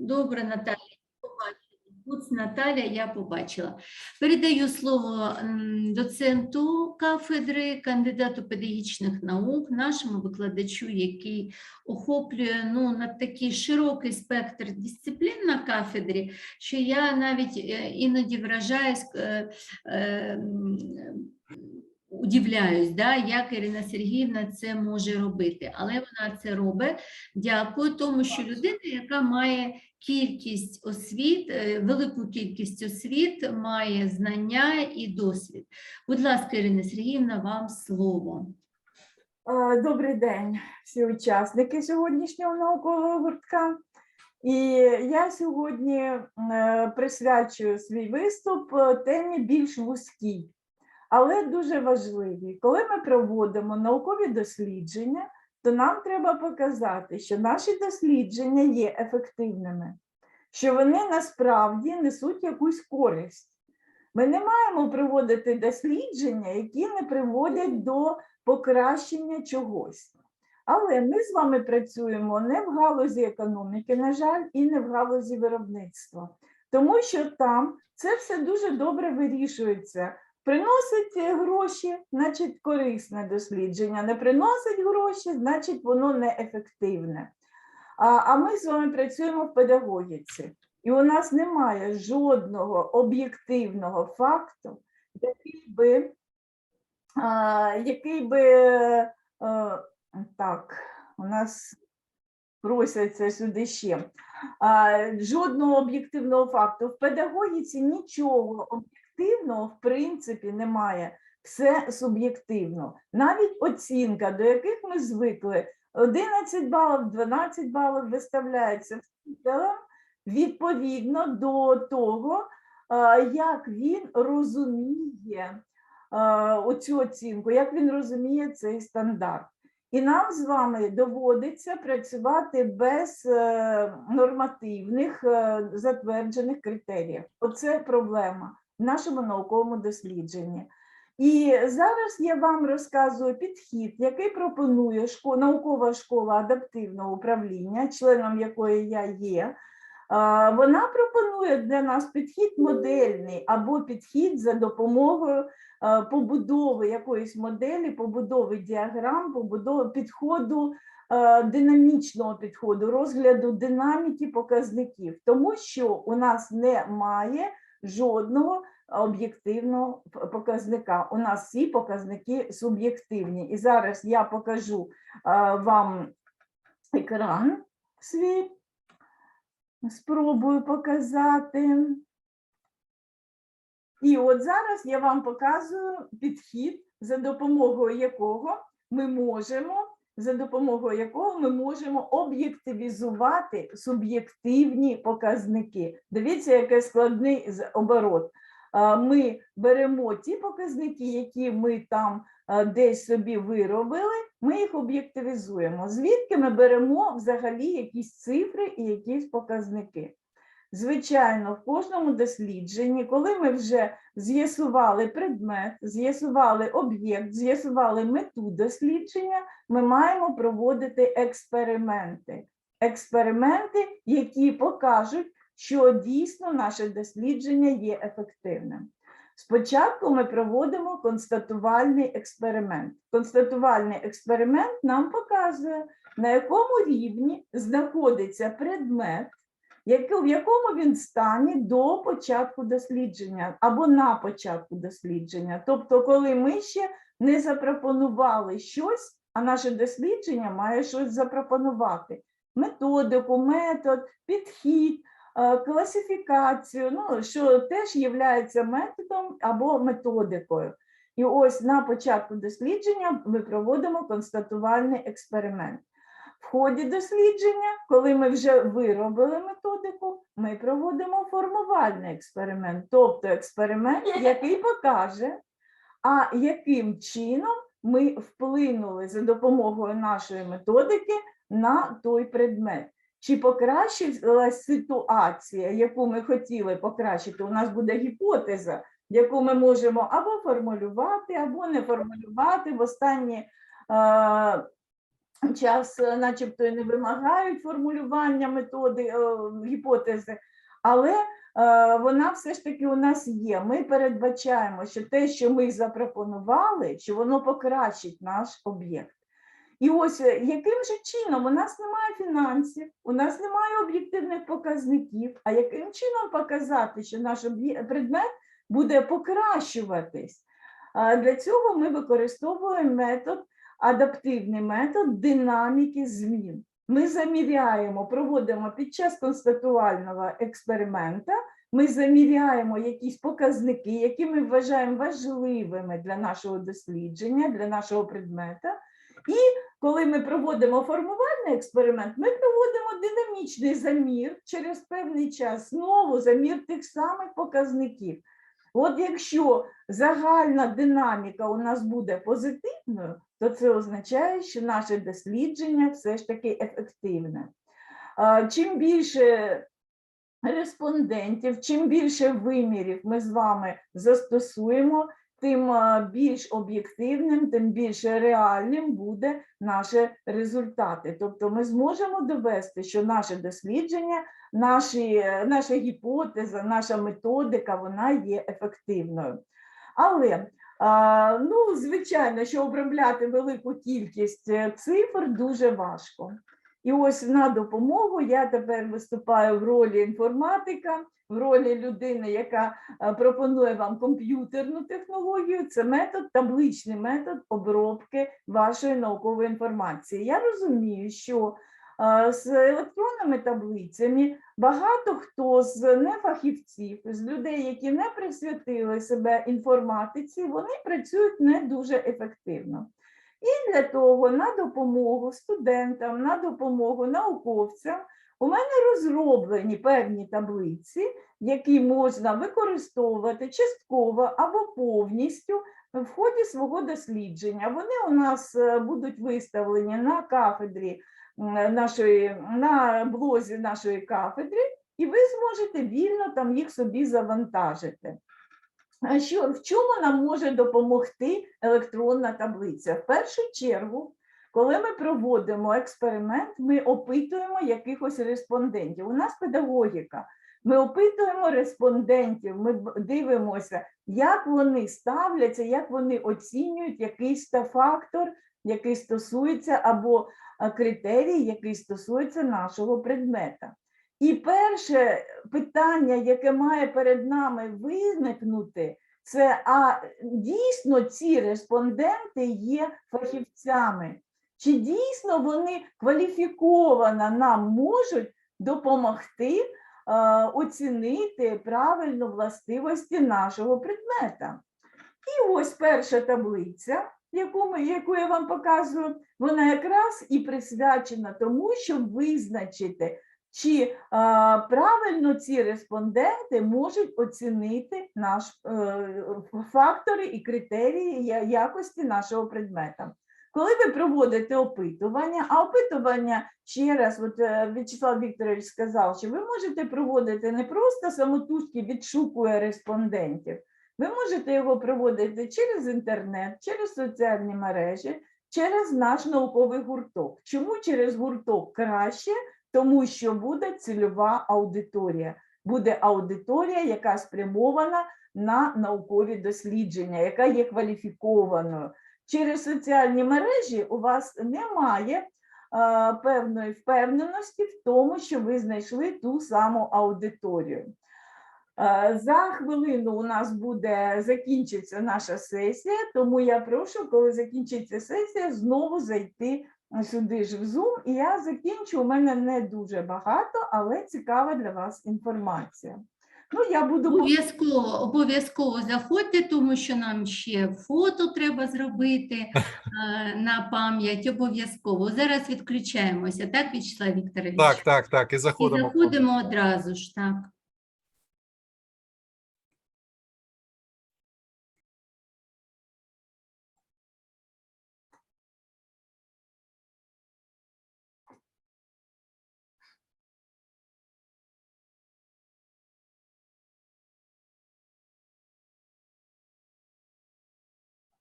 Добре, Наталя. побачила. Буц Наталя, я побачила. Передаю слово доценту кафедри, кандидату педагогічних наук, нашому викладачу, який охоплює ну, на такий широкий спектр дисциплін на кафедрі, що я навіть е, іноді вражаюсь, е, е, удивляюсь, да, як Ірина Сергіївна це може робити. Але вона це робить. Дякую, тому що людина, яка має кількість освіт, е, велику кількість освіт, має знання і досвід. Будь ласка, Ірина Сергіївна, вам слово. Е, Добрий день, всі учасники сьогоднішнього наукового гуртка. І я сьогодні е, присвячую свій виступ темі більш вузькій, але дуже важливій. Коли ми проводимо наукові дослідження, то нам треба показати, що наші дослідження є ефективними, що вони насправді несуть якусь користь. Ми не маємо проводити дослідження, які не приводять до покращення чогось. Але ми з вами працюємо не в галузі економіки, на жаль, і не в галузі виробництва, тому що там це все дуже добре вирішується. Приносить е, гроші, значить корисне дослідження, не приносить гроші, значить воно неефективне. А, а ми з вами працюємо в педагогіці, і у нас немає жодного об'єктивного факту, який би а, який би е, так, у нас просяться сюди ще. А, жодного об'єктивного факту. В педагогіці нічого об'єктивного в принципі немає. Все суб'єктивно. Навіть оцінка, до яких ми звикли, 11 балів, 12 балів виставляється вчителем відповідно до того, як він розуміє оцю оцінку, як він розуміє цей стандарт. І нам з вами доводиться працювати без е, нормативних е, затверджених критеріїв. Оце проблема нашому науковому дослідженні. І зараз я вам розказую підхід, який пропонує шко- наукова школа адаптивного управління, членом якої я є. Вона пропонує для нас підхід модельний або підхід за допомогою побудови якоїсь моделі, побудови діаграм, побудови підходу, динамічного підходу, розгляду динаміки показників, тому що у нас немає жодного об'єктивного показника. У нас всі показники суб'єктивні. І зараз я покажу е, вам екран свій. Спробую показати. І от зараз я вам показую підхід, за допомогою якого ми можемо, за допомогою якого ми можемо об'єктивізувати суб'єктивні показники. Дивіться, який складний оборот. Ми беремо ті показники, які ми там десь собі виробили, ми їх об'єктивізуємо. Звідки ми беремо взагалі якісь цифри і якісь показники? Звичайно, в кожному дослідженні, коли ми вже з'ясували предмет, з'ясували об'єкт, з'ясували мету дослідження, ми маємо проводити експерименти. Експерименти, які покажуть, що дійсно наше дослідження є ефективним. Спочатку ми проводимо констатувальний експеримент. Констатувальний експеримент нам показує, на якому рівні знаходиться предмет, в якому він стані до початку дослідження або на початку дослідження. Тобто, коли ми ще не запропонували щось, а наше дослідження має щось запропонувати: методику, метод, підхід, е, класифікацію, ну, що теж є методом або методикою. І ось на початку дослідження ми проводимо констатувальний експеримент. В ході дослідження, коли ми вже виробили методику, ми проводимо формувальний експеримент, тобто експеримент, який покаже, а яким чином ми вплинули за допомогою нашої методики на той предмет. Чи покращилась ситуація, яку ми хотіли покращити? У нас буде гіпотеза, яку ми можемо або формулювати, або не формулювати в останні е, час, е, начебто, не вимагають формулювання методи е, гіпотези, але е, вона все ж таки у нас є. Ми передбачаємо, що те, що ми запропонували, що воно покращить наш об'єкт. І ось яким же чином у нас немає фінансів, у нас немає об'єктивних показників. А яким чином показати, що наш предмет буде покращуватись? Для цього ми використовуємо метод, адаптивний метод динаміки змін. Ми заміряємо, проводимо під час констатувального експеримента, ми заміряємо якісь показники, які ми вважаємо важливими для нашого дослідження, для нашого предмета. І коли ми проводимо формувальний експеримент, ми проводимо динамічний замір через певний час, знову замір тих самих показників. От якщо загальна динаміка у нас буде позитивною, то це означає, що наше дослідження все ж таки ефективне. Чим більше респондентів, чим більше вимірів ми з вами застосуємо, тим більш об'єктивним, тим більш реальним буде наші результати. Тобто ми зможемо довести, що наше дослідження, наші, е, наша гіпотеза, наша методика, вона є ефективною. Але ну, звичайно, що обробляти велику кількість е, цифр дуже важко. І ось на допомогу я тепер виступаю в ролі інформатика, в ролі людини, яка е, пропонує вам комп'ютерну технологію. Це метод, табличний метод обробки вашої наукової інформації. Я розумію, що е, з електронними таблицями багато хто з нефахівців, з людей, які не присвятили себе інформатиці, вони працюють не дуже ефективно. І для того на допомогу студентам, на допомогу науковцям у мене розроблені певні таблиці, які можна використовувати частково або повністю в ході свого дослідження. Вони у нас е, будуть виставлені на кафедрі нашої, на блозі нашої кафедри, і ви зможете вільно там їх собі завантажити. Що, в чому нам може допомогти електронна таблиця? В першу чергу, коли ми проводимо експеримент, ми опитуємо якихось респондентів. У нас педагогіка. Ми опитуємо респондентів, ми дивимося, як вони ставляться, як вони оцінюють якийсь фактор, який стосується, або критерій, який стосується нашого предмета. І перше питання, яке має перед нами виникнути, це а дійсно ці респонденти є фахівцями? Чи дійсно вони кваліфіковано нам можуть допомогти оцінити правильно властивості нашого предмета? І ось перша таблиця, яку, ми, яку я вам показую, вона якраз і присвячена тому, щоб визначити, чи а, правильно ці респонденти можуть оцінити наш е, фактори і критерії якості нашого предмета. Коли ви проводите опитування, а опитування ще раз, от е, В'ячеслав Вікторович сказав, що ви можете проводити не просто самотужки відшукує респондентів, ви можете його проводити через інтернет, через соціальні мережі, через наш науковий гурток. Чому через гурток краще? Тому що буде цільова аудиторія. Буде аудиторія, яка спрямована на наукові дослідження, яка є кваліфікованою. Через соціальні мережі у вас немає а, певної впевненості в тому, що ви знайшли ту саму аудиторію. Е, За хвилину у нас буде закінчиться наша сесія, тому я прошу, коли закінчиться сесія, знову зайти сюди ж в Zoom. І я закінчу. У мене не дуже багато, але цікава для вас інформація. Ну, я буду Обов'язково, обов'язково заходьте, тому що нам ще фото треба зробити е, на пам'ять. Обов'язково. Зараз відключаємося, так, Вячеслав Вікторович? Так, так, так, і І заходимо. заходимо одразу ж, так.